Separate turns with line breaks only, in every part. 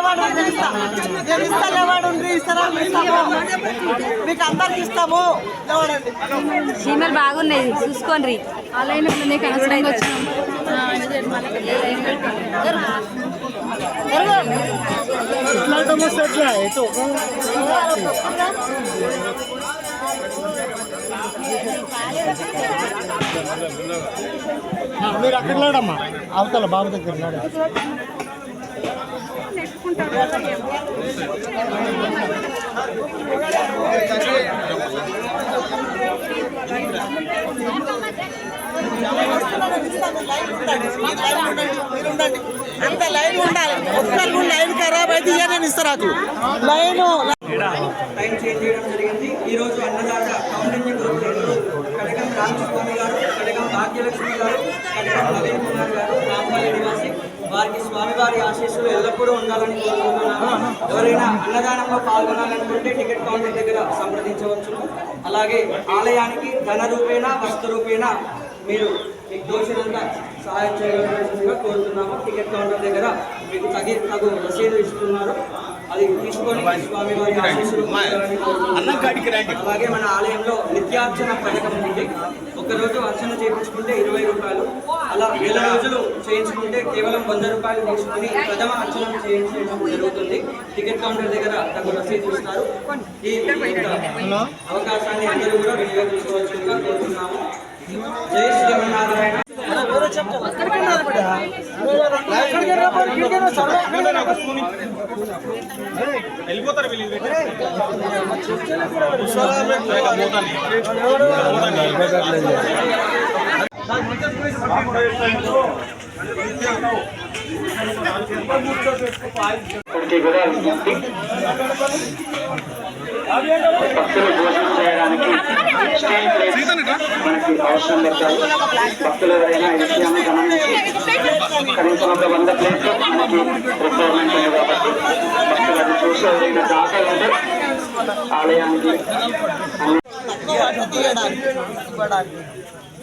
నేను ఇస్తాను ఎవడు ఇస్తారా మీకు అందరికి ఇస్తాము.
చీమలు బాగున్నాయి. చూసుకోండి.
ఆలయం నీకు అనవసరంగా వచ్చినాం
మీరు అక్కడ లేడమ్మా. అవతల బాబు దగ్గర లేడ.
లైన్ అంత లైన్ ఉండాలి ఒక్కరు లైన్ ఖరాబ్ అయితే ఇక ఇస్తారు నాకు లైన్
టైం చేంజ్ చేయడం జరిగింది ఈ రోజు అన్నదాత కౌండిన్య గురువులు కడగం రామస్వామి గారు కడగం భాగ్యలక్ష్మి గారు కడగం నవీన్ కుమార్ గారు రాంపల్లి నివాసి వారికి స్వామివారి ఆశీస్సులు ఎల్లప్పుడూ ఉండాలని కోరుకుంటున్నాను. ఎవరైనా అన్నదానంలో పాల్గొనాలనుకుంటే టికెట్ కౌంటర్ దగ్గర సంప్రదించవచ్చును. అలాగే ఆలయానికి ధన రూపేణ వస్తు రూపేణ మీరు మీకు దోషినంత సహాయం చేయవలసిందిగా కోరుతున్నాము. టికెట్ కౌంటర్ దగ్గర మీకు తగి తగు రసీదు ఇస్తున్నారు. అది తీసుకొని స్వామివారి ఆశీస్సులు. అలాగే మన ఆలయంలో నిత్యార్చన పథకం ఉంది. ఒకరోజు అర్చన చేయించుకుంటే ఇరవై రూపాయలు. అలా వేల రోజులు చేయించుకుంటే కేవలం వంద రూపాయలు తీసుకుని ప్రథమ అర్చనం చేయించడం జరుగుతుంది. టికెట్ కౌంటర్ దగ్గర తగు రసీదు ఇస్తారు. ఈ అవకాశాన్ని అందరూ కూడా వినియోగించుకోవచ్చుగా కోరుతున్నాము. జై శ్రీమన్నారాయణ.
వెళ్ళిపోతారు కూడా భక్తులు భోజనం చేయడానికి స్టీల్ ప్లేట్స్ మనకి అవసరం పడతాయి భక్తులు ఎవరైనా ఈ విషయాన్ని గమనించి కనీసం ఒక వంద ప్లేట్లు మనకి రిక్వైర్మెంట్ ఉంది కాబట్టి భక్తులు అది చూసి ఎవరైనా దాఖలంటే ఆలయానికి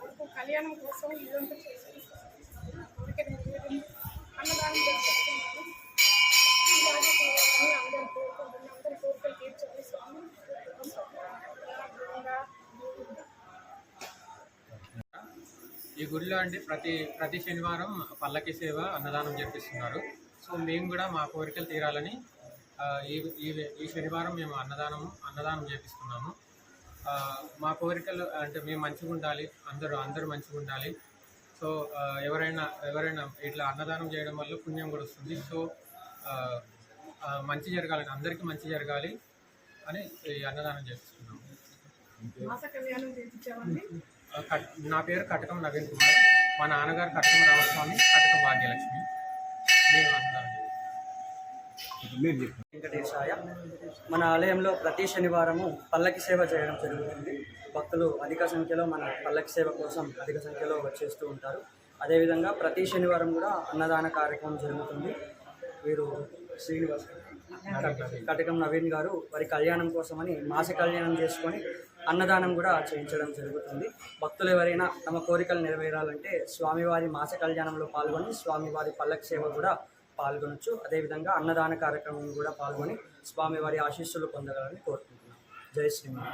కొడుకు కళ్యాణం కోసం ఇదంతా అన్నదానం చేస్తున్నాను ఇలాగే చేయాలని అందరి కోరుకుంటున్నాను అందరి కోరికలు తీర్చాలి స్వామి గంగా
ఈ గుడిలో అండి ప్రతి ప్రతి శనివారం పల్లకి సేవ అన్నదానం జరిపిస్తున్నారు. సో మేము కూడా మా కోరికలు తీరాలని ఈ ఈ శనివారం మేము అన్నదానం అన్నదానం చేపిస్తున్నాము మా కోరికలు అంటే మేము మంచిగా ఉండాలి అందరూ అందరూ మంచిగా ఉండాలి. సో ఎవరైనా ఎవరైనా ఇట్లా అన్నదానం చేయడం వల్ల పుణ్యం కూడా వస్తుంది. సో మంచి జరగాలని అందరికీ మంచి జరగాలి అని ఈ అన్నదానం చేపిస్తున్నాము నా పేరు కటకం నవీన్ కుమార్. మా నాన్నగారు కటకం రామస్వామి కటకం భాగ్యలక్ష్మి. నేను.
వెంకటేశాయ. మన ఆలయంలో ప్రతి శనివారము పల్లకి సేవ చేయడం జరుగుతుంది. భక్తులు అధిక సంఖ్యలో మన పల్లకి సేవ కోసం అధిక సంఖ్యలో వచ్చేస్తూ ఉంటారు. అదేవిధంగా ప్రతి శనివారం కూడా అన్నదాన కార్యక్రమం జరుగుతుంది. వీరు శ్రీనివాస్ కటకం నవీన్ గారు వారి కళ్యాణం కోసమని మాస కళ్యాణం చేసుకొని అన్నదానం కూడా చేయించడం జరుగుతుంది. భక్తులు ఎవరైనా తమ కోరికలు నెరవేరాలంటే స్వామివారి మాస కళ్యాణంలో పాల్గొని స్వామివారి పల్లక సేవ కూడా పాల్గొనొచ్చు. అదేవిధంగా అన్నదాన కార్యక్రమం కూడా పాల్గొని స్వామివారి ఆశీస్సులు పొందగలని కోరుకుంటున్నాను జై శ్రీమాన్